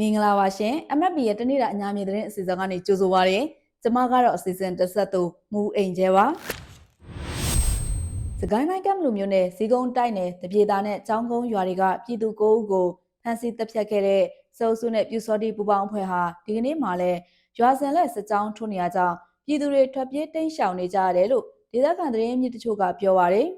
မင်္ဂလာပါရှင် MFP ရဲ့တနေ့တာအညာမြေသတင်းအစီအစဉ်ကနေကြိုဆိုပါရစေကျမကတော့အစီအစဉ်တက်ဆက်သူမူအိမ်ကျဲပါစကိုင်းတိုင်းကမ်လူမျိုးနဲ့ဇီကုန်းတိုက်နယ်တပြေတာနဲ့ចောင်းကုန်းရွာတွေကပြည်သူကိုးဦးကိုဖမ်းဆီးတပ်ဖြတ်ခဲ့တဲ့စုံစုနဲ့ပြူစောတိပူပေါင်းအဖွဲ့ဟာဒီကနေ့မှလည်းရွာစံလက်စစ်ကြောင်းထွန်းနေရကြောင်းပြည်သူတွေထွက်ပြေးတိမ်းရှောင်နေကြရတယ်လို့ဒေသခံသတင်းမြစ်တချို့ကပြောပါရယ်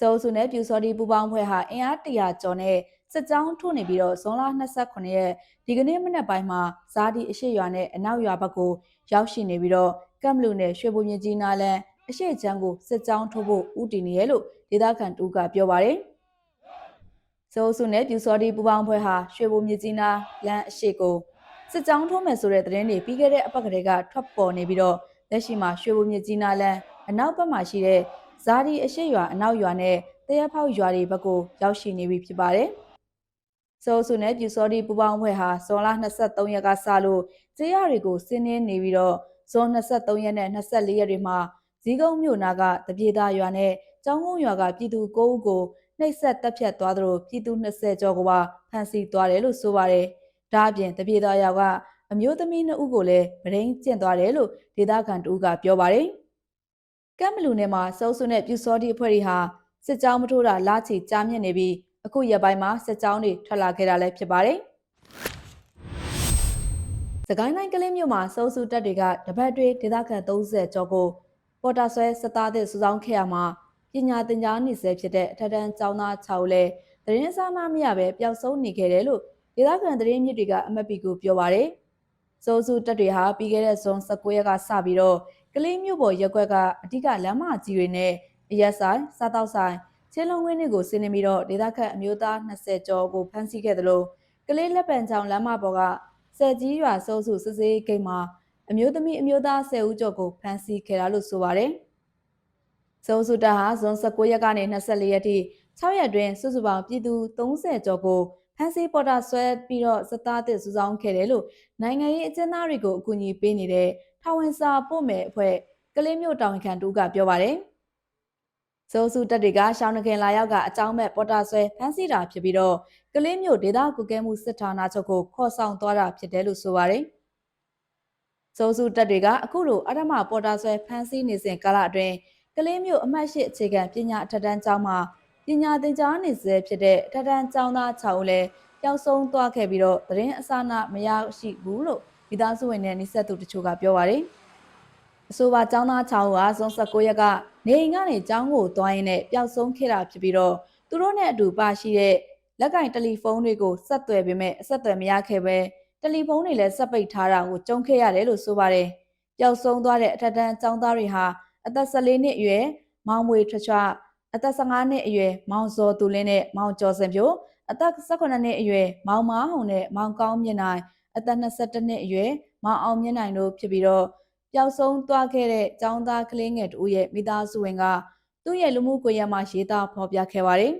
စုံစုနဲ့ပြူစောတိပူပေါင်းအဖွဲ့ဟာအင်အား100ကျော်နဲ့ စစ်ကြောင်းထိုးနေပြီးတော့ဇွန်လ29ရက်ဒီကနေ့မနက်ပိုင်းမှာဇာတိအရှိရွာနဲ့အနောက်ရွာဘက်ကိုရောက်ရှိနေပြီးတော့ကမ်ဘလူနဲ့ရွှေဘုံမြကြီးနားလန်အရှိချမ်းကိုစစ်ကြောင်းထိုးဖို့ဥတည်နေရလို့ဒေသခံတူကပြောပါတယ်။စိုးစုနဲ့ပြူစော်ဒီပူပေါင်းဖွဲ့ဟာရွှေဘုံမြကြီးနားလန်အရှိကိုစစ်ကြောင်းထိုးမယ်ဆိုတဲ့သတင်းတွေပြီးခဲ့တဲ့အပတ်ကလေးကထွက်ပေါ်နေပြီးတော့လက်ရှိမှာရွှေဘုံမြကြီးနားလန်အနောက်ဘက်မှာရှိတဲ့ဇာဒီအရှိရွာအနောက်ရွာနဲ့တရဖောက်ရွာတွေဘက်ကိုရောက်ရှိနေပြီဖြစ်ပါတယ်။ စိုးစုနဲ့ပြူစောဒီပူပေါင်းဖွဲ့ဟာဇွန်လ23ရက်ကစလို့ကျေးရွာတွေကိုဆင်းနှင်းနေပြီးတော့ဇွန်23ရက်နဲ့24ရက်တွေမှာဇီးကုန်းမြို့နာကတပြေသားရွာနဲ့ကျောင်းကုန်းရွာကပြည်သူ9ဦးကိုနှိပ်စက်တပ်ဖြတ်သွားသလိုပြည်သူ20ကျော်ကပါဖမ်းဆီးသွားတယ်လို့ဆိုပါတယ်။ဒါအပြင်တပြေသားရွာကအမျိုးသမီး2ဦးကိုလည်းဗရင်းကျင့်သွားတယ်လို့ဒေသခံတူကပြောပါတယ်။ကမ်မလူနယ်မှာစိုးစုနဲ့ပြူစောဒီအဖွဲ့တွေဟာစစ်ကြောင်းမထိုးတာလာချီကြားမြင့်နေပြီး အခုရက်ပိုင်းမှာစစ်ကြောင်းတွေထွက်လာခဲ့တာလည်းဖြစ်ပါတယ်။စကိုင်းတိုင်းကလေးမြို့မှာစိုးစုတပ်တွေကတပတ်တွေဒေသခံ30ကျော်ကိုပေါ်တာဆွဲစစ်သားတဲ့စုဆောင်ခဲ့ရမှာပညာသင်ကြားနေဆဲဖြစ်တဲ့အထက်တန်းကျောင်းသား6ဦးလည်းသတင်းစာနာမရပဲပျောက်ဆုံးနေခဲ့တယ်လို့ဒေသခံသတင်းမြစ်တွေကအမတ်ပီကိုပြောပါရယ်။စိုးစုတပ်တွေဟာပြီးခဲ့တဲ့ဇွန်19ရက်ကစပြီးတော့ကလေးမြို့ပေါ်ရက်ွက်ကအဓိကလမ်းမကြီးတွေနဲ့အရက်ဆိုင်စားတောက်ဆိုင် ချင်းလုံးဝင်းတွေကိုဆင်းနေပြီးတော့ဒေသခံအမျိုးသား20ကျော်ကိုဖမ်းဆီးခဲ့တယ်လို့ကလေးလက်ပံချောင်းလမ်းမပေါ်ကစက်ကြီးရွာစိုးစုစစ်စေးဂိတ်မှာအမျိုးသမီးအမျိုးသား10ဦးကျော်ကိုဖမ်းဆီးခဲ့တာလို့ဆိုပါတယ်။စိုးစုတဟာဇွန်19ရက်ကနေ24ရက်ထိ6ရက်တွင်စုစုပေါင်းပြည်သူ30ကျော်ကိုဖမ်းဆီးပေါ်တာဆွဲပြီးတော့စသားသစ်စုဆောင်းခဲ့တယ်လို့နိုင်ငံရေးအကျဉ်းသားတွေကိုအကူအညီပေးနေတဲ့ထောင်ဝင်စာပို့မယ်အဖွဲ့ကလေးမျိုးတောင်ခံတူကပြောပါတယ်။ စိုးစုတက်တွေကရှောင်းနခင်လာရောက်ကအကြောင်းမဲ့ပေါ်တာဆွဲဖမ်းဆီးတာဖြစ်ပြီးတော့ကလေးမျိုးဒေသကုကဲမှုစစ်ဌာနချုပ်ကိုခေါ်ဆောင်သွားတာဖြစ်တယ်လို့ဆိုပါတယ်။စိုးစုတက်တွေကအခုလိုအထမပေါ်တာဆွဲဖမ်းဆီးနေစဉ်ကာလအတွင်းကလေးမျိုးအမှတ်၈အခြေခံပညာအထက်တန်းကျောင်းမှာပညာသင်ကြားနေစေဖြစ်တဲ့အထက်တန်းကျောင်းသား6ဦးလည်းပျောက်ဆုံးသွားခဲ့ပြီးတော့သတင်းအစအနမရရှိဘူးလို့မိသားစုဝင်နဲ့နှိဆက်သူတချို့ကပြောပါတယ်။ အဆိုပါကျောင်းသား6ဦးဟာဇွန်19ရက်ကနေအိမ်ကနေကျောင်းကိုသွားရင်းနဲ့ပျောက်ဆုံးခဲ့တာဖြစ်ပြီးတော့သူတို့နဲ့အတူပါရှိတဲ့လက်ကင်တယ်လီဖုန်းတွေကိုဆက်သွယ်ပေမဲ့အဆက်သွယ်မရခဲ့ပဲတယ်လီဖုန်းတွေလည်းဆက်ပိတ်ထားတာကိုကြုံခဲ့ရတယ်လို့ဆိုပါတယ်။ပျောက်ဆုံးသွားတဲ့အထက်တန်းကျောင်းသားတွေဟာအသက်14နှစ်အရွယ်မောင်မွေထွချွအသက်15နှစ်အရွယ်မောင်ဇော်သူလင်းနဲ့မောင်ကျော်စင်ဖြိုအသက်18နှစ်အရွယ်မောင်မဟုံနဲ့မောင်ကောင်းမြင့်နိုင်အသက်22နှစ်အရွယ်မောင်အောင်မြင့်နိုင်တို့ဖြစ်ပြီးတော့ ပျောက်ဆုံးသွားခဲ့တဲ့ចောင်းသားကလေးငယ်တူရဲ့မိသားစုဝင်ကသူ့ရဲ့လူမှုကွန်ရက်မှာရေးသားဖော်ပြခဲ့ပါတယ်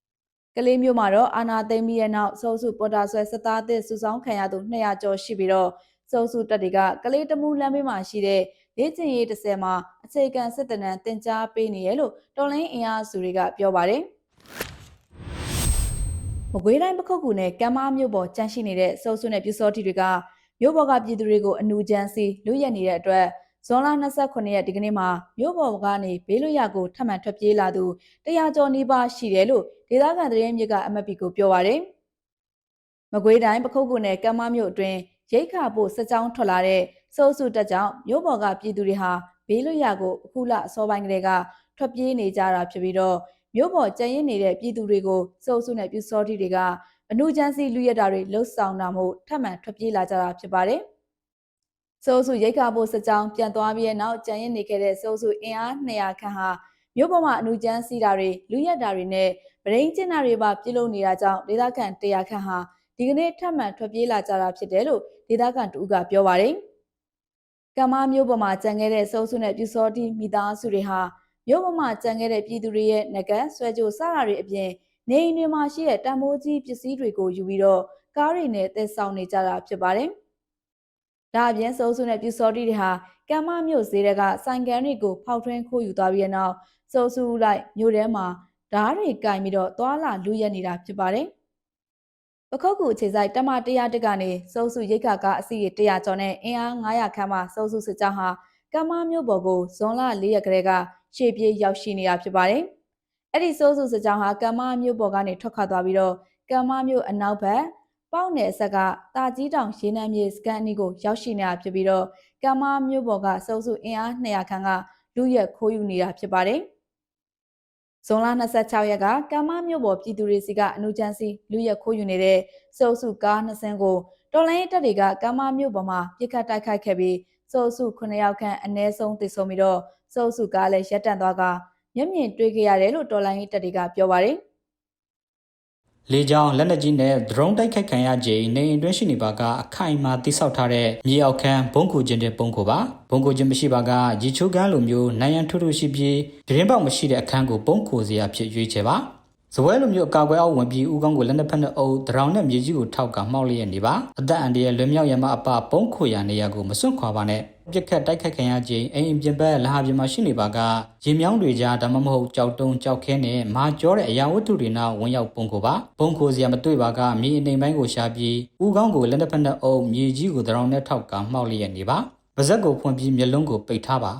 ။ကလေးမျိုးမှာတော့အာနာသိမ့်ပြီးတဲ့နောက်စုစုပေါ်တာဆွဲစစ်သားသစ်စုဆောင်ခံရသူ200ကျော်ရှိပြီးတော့စုစုတက်တွေကကလေးတမှုလမ်းဘေးမှာရှိတဲ့လေ့ကျင့်ရေး30မှာအခြေခံစစ်တနံတင် जा ပေးနေရလို့တော်လိုင်းအင်အားစုတွေကပြောပါတယ်။မကွေးတိုင်းပခုတ်ကူနဲ့ကမ်းမမြို့ပေါ်ကြန့်ရှိနေတဲ့စုစုနဲ့ပြူစောတီတွေက မြို့ပေါ်ကပြည်သူတွေကိုအနူချမ်းစီလူရက်နေတဲ့အတွက်ဇွန်လ29ရက်ဒီကနေ့မှာမြို့ပေါ်ကနေဘေးလွတ်ရကိုထပ်မံထွက်ပြေးလာသူတရားကျော်နေပါရှိတယ်လို့ဒေသခံသတင်းမြစ်ကအမတ်ပီကိုပြောပါရယ်မကွေးတိုင်းပခုတ်ကူနယ်ကမ်းမမြို့အတွင်းရိတ်ခါဖို့စကြောင်းထွက်လာတဲ့စိုးစုတက်ကြောင့်မြို့ပေါ်ကပြည်သူတွေဟာဘေးလွတ်ရကိုအခုလအစောပိုင်းကလေးကထွက်ပြေးနေကြတာဖြစ်ပြီးတော့မြို့ပေါ်ကျန်ရင်နေတဲ့ပြည်သူတွေကိုစိုးစုနဲ့ပြူစောတိတွေက အနုချမ်းစီလူရတာတွေလှုပ်ဆောင်တာမို့ထပ်မံထွက်ပြေးလာကြတာဖြစ်ပါတယ်။စိုးစုရိတ်ခါဖို့စကြောင်းပြန်သွားပြီးတဲ့နောက်ကြံရင်နေခဲ့တဲ့စိုးစုအင်အား200ခန့်ဟာမြို့ပေါ်မှာအနုချမ်းစီတာတွေလူရက်တာတွေနဲ့ဗရိန်းကျင်းတာတွေပါပြုလုပ်နေတာကြောင့်ဒေသခံ100ခန့်ဟာဒီကနေ့ထပ်မံထွက်ပြေးလာကြတာဖြစ်တယ်လို့ဒေသခံတူကပြောပါတယ်။ကမ္မမျိုးပေါ်မှာကြံခဲ့တဲ့စိုးစုနဲ့ပြူစောတိမိသားစုတွေဟာမြို့ပေါ်မှာကြံခဲ့တဲ့ပြည်သူတွေရဲ့ငကဆွဲကြိုစတာတွေအပြင် နေအိမ်တွေမှာရှိတဲ့တံမိုးကြီးပစ္စည်းတွေကိုယူပြီးတော့ကားတွေနဲ့သယ်ဆောင်နေကြတာဖြစ်ပါတယ်။ဒါအပြင်စိုးစုနဲ့ပြူစောတိတွေဟာကမ္မမြို့ဈေးတွေကဆိုင်ကန်တွေကိုဖောက်ထွင်းခိုးယူသွားပြီးတဲ့နောက်စိုးစုလိုက်မြို့ထဲမှာဓားတွေကင်ပြီးတော့သွာလာလူရက်နေတာဖြစ်ပါတယ်။ပခုတ်ကူအခြေဆိုင်တမ100တက်ကနေစုံစုရိတ်ခါကအစီရေ100ကျော်နဲ့အင်အား900ခန်းမှစုံစုစစ်ကြောင်းဟာကမ္မမြို့ပေါ်ကိုဇွန်လ4ရက်ကလေးကရှေ့ပြေးရောက်ရှိနေတာဖြစ်ပါတယ်။ အဲ့ဒီစုံစုစစ်ကြောင်းဟာကမ္မမြို့ပေါ်ကနေထွက်ခွာသွားပြီးတော့ကမ္မမြို့အနောက်ဘက်ပေါက်နယ်အဆက်ကတာကြီးတောင်ရေနံမြေစကန်အနီးကိုရောက်ရှိနေတာဖြစ်ပြီးတော့ကမ္မမြို့ပေါ်ကစုံစုအင်အား200ခန်းကလူရက်ခိုးယူနေတာဖြစ်ပါတယ်။ဇွန်လ26ရက်ကကမ္မမြို့ပေါ်ပြည်သူတွေစီကအနုချမ်းစီလူရက်ခိုးယူနေတဲ့စုံစုကားနှစ်စင်းကိုတော်လိုင်းရေးတပ်တွေကကမ္မမြို့ပေါ်မှာပြစ်ခတ်တိုက်ခိုက်ခဲ့ပြီးစုံစု9ယောက်ခန့်အ ਨੇ ဆုံးသေဆုံးပြီးတော့စုံစုကားလည်းရပ်တန့်သွားက မျက်မြင်တွေ့ခဲ့ရတယ်လို့တော်လိုင်းရေးတပ်တွေကပြောပါတယ်။လေကြောင်းလက်နက်ကြီးနဲ့ drone တိုက်ခိုက်ခံရခြင်းနေအိမ်တွင်းရှိနေပါကအခိုင်အမာတိစောက်ထားတဲ့မြေအောက်ခန်းဘုံကူခြင်းတဲ့ဘုံကူပါဘုံကူခြင်းမရှိပါကရီချိုးကန်းလိုမျိုးနိုင်ရန်ထွတ်ထွတ်ရှိပြီးပြင်းပေါက်မရှိတဲ့အခန်းကိုဘုံကူစရာဖြစ်ရွေးချယ်ပါဇပွဲလိုမျိုးအကာအကွယ်အောက်ဝင်ပြီးဦးကောင်းကိုလက်နက်ဖက်နဲ့အုပ်ဒရောင်နဲ့မြေကြီးကိုထောက်ကမှောက်လျက်နေပါအသက်အန္တရာယ်လွတ်မြောက်ရမအပဘုံခွေရနေရကိုမစွန့်ခွာပါနဲ့ ပြက်ခတ်တိုက်ခိုက်ခံရခြင်းအိမ်ပြင်ပလဟာပြင်မှာရှိနေပါကရေမြောင်းတွေကြားဒါမှမဟုတ်ကြောက်တုံးကြောက်ခဲနဲ့မာကြောတဲ့အရာဝတ္ထုတွေနောက်ဝင်ရောက်ပုံကိုပါပုံကိုစရာမတွေ့ပါကမြေအနေပိုင်းကိုရှာပြီးဦးကောင်းကိုလက်နက်ဖက်နဲ့အုပ်မြေကြီးကိုဒရောင်နဲ့ထောက်ကမှောက်လျက်နေပါပါဇက်ကိုဖွင့်ပြီးမျက်လုံးကိုပိတ်ထားပါ